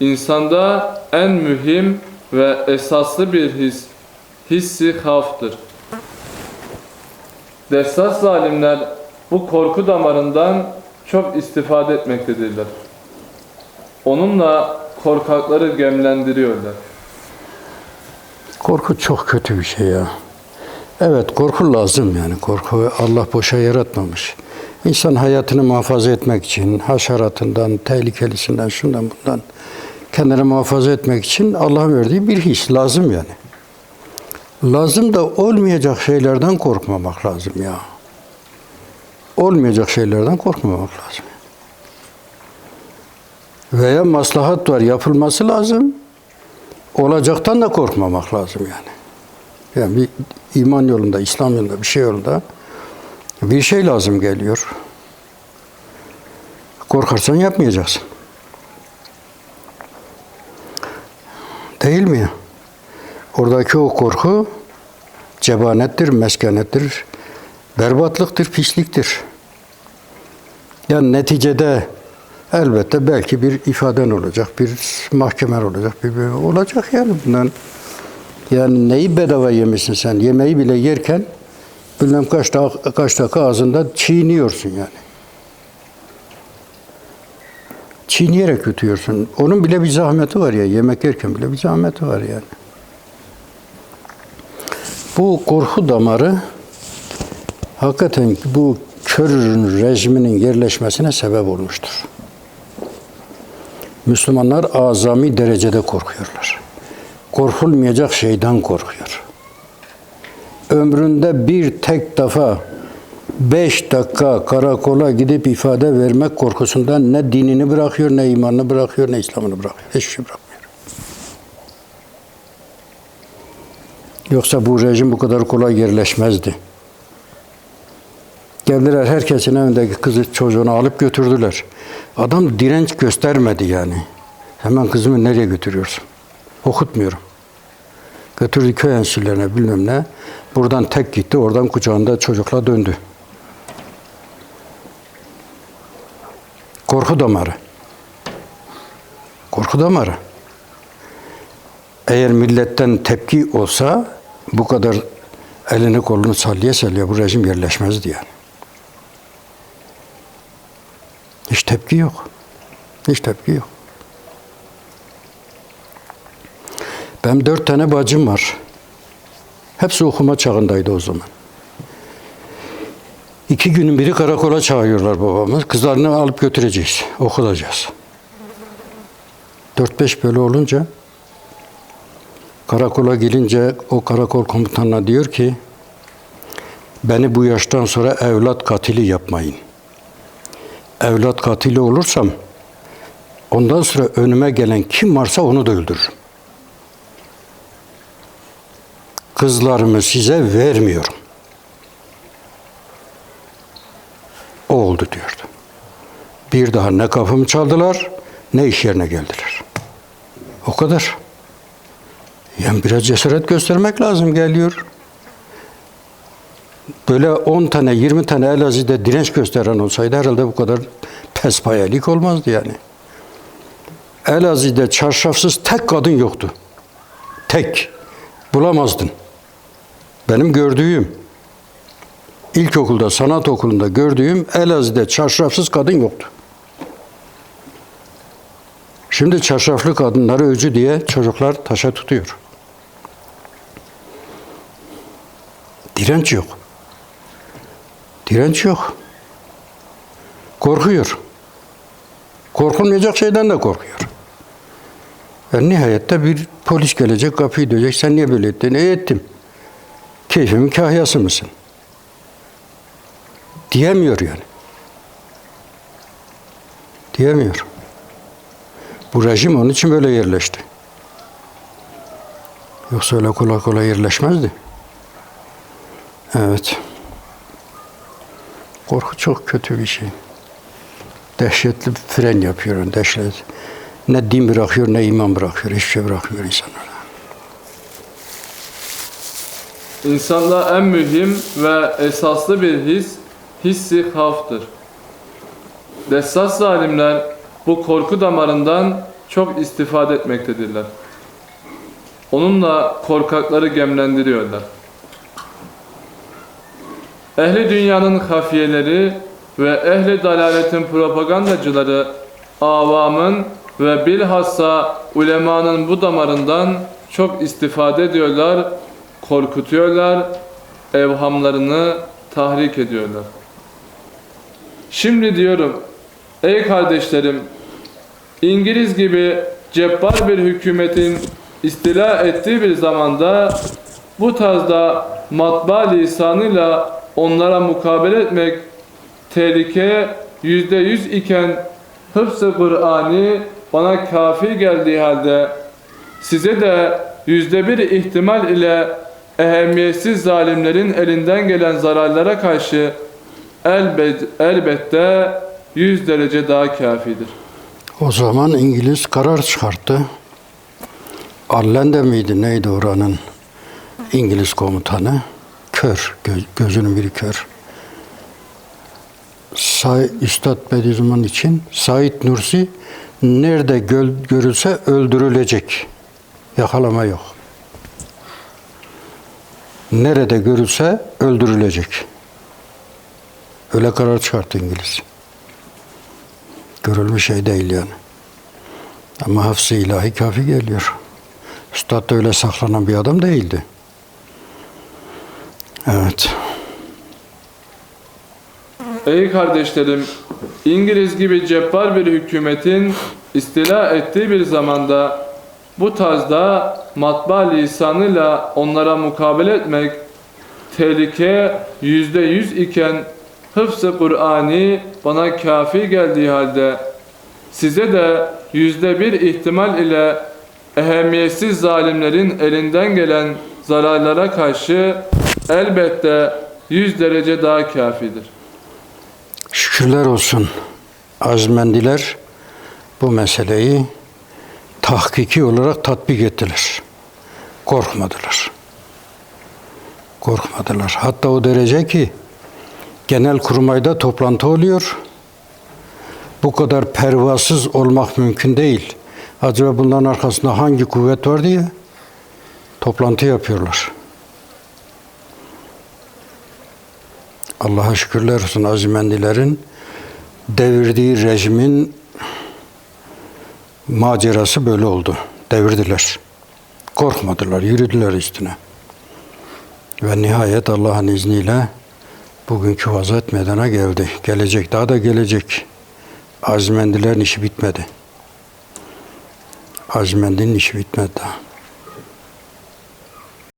İnsanda en mühim ve esaslı bir his, hissi havftır. Dessas zalimler bu korku damarından çok istifade etmektedirler. Onunla korkakları gemlendiriyorlar. Korku çok kötü bir şey ya. Evet korku lazım yani. Korku Allah boşa yaratmamış. İnsan hayatını muhafaza etmek için, haşeratından, tehlikelisinden, şundan bundan kendini muhafaza etmek için Allah'ın verdiği bir his lazım yani. Lazım da olmayacak şeylerden korkmamak lazım ya. Olmayacak şeylerden korkmamak lazım. Veya maslahat var yapılması lazım. Olacaktan da korkmamak lazım yani. Yani bir iman yolunda, İslam yolunda, bir şey yolunda bir şey lazım geliyor. Korkarsan yapmayacaksın. Değil mi? Oradaki o korku cebanettir, meskenettir, berbatlıktır, pisliktir. Yani neticede elbette belki bir ifaden olacak, bir mahkemen olacak, bir, bir olacak yani bundan. Yani neyi bedava yemişsin sen? Yemeği bile yerken bilmem kaç dakika, kaç dakika ağzında çiğniyorsun yani. Çiğneyerek yutuyorsun. Onun bile bir zahmeti var ya. Yemek yerken bile bir zahmeti var yani. Bu korku damarı hakikaten bu körün rejiminin yerleşmesine sebep olmuştur. Müslümanlar azami derecede korkuyorlar. Korkulmayacak şeyden korkuyor. Ömründe bir tek defa beş dakika karakola gidip ifade vermek korkusundan ne dinini bırakıyor, ne imanını bırakıyor, ne İslam'ını bırakıyor. Hiçbir şey bırakmıyor. Yoksa bu rejim bu kadar kolay yerleşmezdi. Geldiler herkesin önündeki kızı çocuğunu alıp götürdüler. Adam direnç göstermedi yani. Hemen kızımı nereye götürüyorsun? Okutmuyorum. Götürdü köy enstitülerine bilmem ne. Buradan tek gitti, oradan kucağında çocukla döndü. Korku damarı. Korku damarı. Eğer milletten tepki olsa bu kadar elini kolunu sallaya sallaya bu rejim yerleşmezdi yani. Hiç tepki yok. Hiç tepki yok. Benim dört tane bacım var. Hepsi okuma çağındaydı o zaman. İki günün biri karakola çağırıyorlar babamız. Kızlarını alıp götüreceğiz. Okutacağız. Dört beş böyle olunca karakola gelince o karakol komutanına diyor ki beni bu yaştan sonra evlat katili yapmayın. Evlat katili olursam ondan sonra önüme gelen kim varsa onu da öldürürüm. Kızlarımı size vermiyorum. O oldu diyordu. Bir daha ne kapımı çaldılar ne iş yerine geldiler. O kadar. Yani biraz cesaret göstermek lazım geliyor. Böyle 10 tane 20 tane Elazığ'da direnç gösteren olsaydı herhalde bu kadar pespayelik olmazdı yani. Elazığ'da çarşafsız tek kadın yoktu. Tek. Bulamazdın. Benim gördüğüm ilkokulda, sanat okulunda gördüğüm Elazığ'da çarşafsız kadın yoktu. Şimdi çarşaflı kadınları öcü diye çocuklar taşa tutuyor. Direnç yok. Direnç yok. Korkuyor. Korkulmayacak şeyden de korkuyor. Yani nihayette bir polis gelecek kapıyı diyecek. Sen niye böyle ettin? E ettim. Keyfimin kahyası mısın? Diyemiyor yani. Diyemiyor. Bu rejim onun için böyle yerleşti. Yoksa öyle kolay kolay yerleşmezdi. Evet. Korku çok kötü bir şey. Dehşetli bir fren yapıyor, dehşet. Ne din bırakıyor, ne iman bırakıyor, hiçbir şey bırakmıyor insanlara. İnsanda en mühim ve esaslı bir his, hissi havftır. Dessas zalimler bu korku damarından çok istifade etmektedirler. Onunla korkakları gemlendiriyorlar. Ehli dünyanın hafiyeleri ve ehli dalaletin propagandacıları avamın ve bilhassa ulemanın bu damarından çok istifade ediyorlar, korkutuyorlar, evhamlarını tahrik ediyorlar. Şimdi diyorum, ey kardeşlerim, İngiliz gibi cebbar bir hükümetin istila ettiği bir zamanda bu tarzda matbaa lisanıyla onlara mukabele etmek tehlike yüzde yüz iken hıfz-ı Kur'an'ı bana kafi geldiği halde size de yüzde bir ihtimal ile ehemmiyetsiz zalimlerin elinden gelen zararlara karşı elbet, elbette yüz derece daha kafidir. O zaman İngiliz karar çıkarttı. Allende miydi neydi oranın İngiliz komutanı? Kör, gö- gözünün biri kör. Say, Üstad Bediüzzaman için Said Nursi nerede göl, görülse öldürülecek. Yakalama yok. Nerede görülse öldürülecek. Öyle karar çıkarttı İngiliz. Görülmüş şey değil yani. Ama hafız ilahi kafi geliyor. Üstad da öyle saklanan bir adam değildi. Evet. Ey kardeşlerim, İngiliz gibi cebbar bir hükümetin istila ettiği bir zamanda bu tarzda matbaa lisanıyla onlara mukabele etmek tehlike yüzde yüz iken hıfz-ı Kur'an'ı bana kafi geldiği halde size de yüzde bir ihtimal ile ehemmiyetsiz zalimlerin elinden gelen zararlara karşı elbette yüz derece daha kafidir. Şükürler olsun. Azmendiler bu meseleyi tahkiki olarak tatbik ettiler. Korkmadılar. Korkmadılar. Hatta o derece ki genel kurmayda toplantı oluyor. Bu kadar pervasız olmak mümkün değil. Acaba bunların arkasında hangi kuvvet var diye toplantı yapıyorlar. Allah'a şükürler olsun azimendilerin devirdiği rejimin macerası böyle oldu. Devirdiler. Korkmadılar, yürüdüler üstüne. Ve nihayet Allah'ın izniyle bugünkü vaziyet meydana geldi. Gelecek, daha da gelecek. Azimendilerin işi bitmedi. Azimendinin işi bitmedi daha.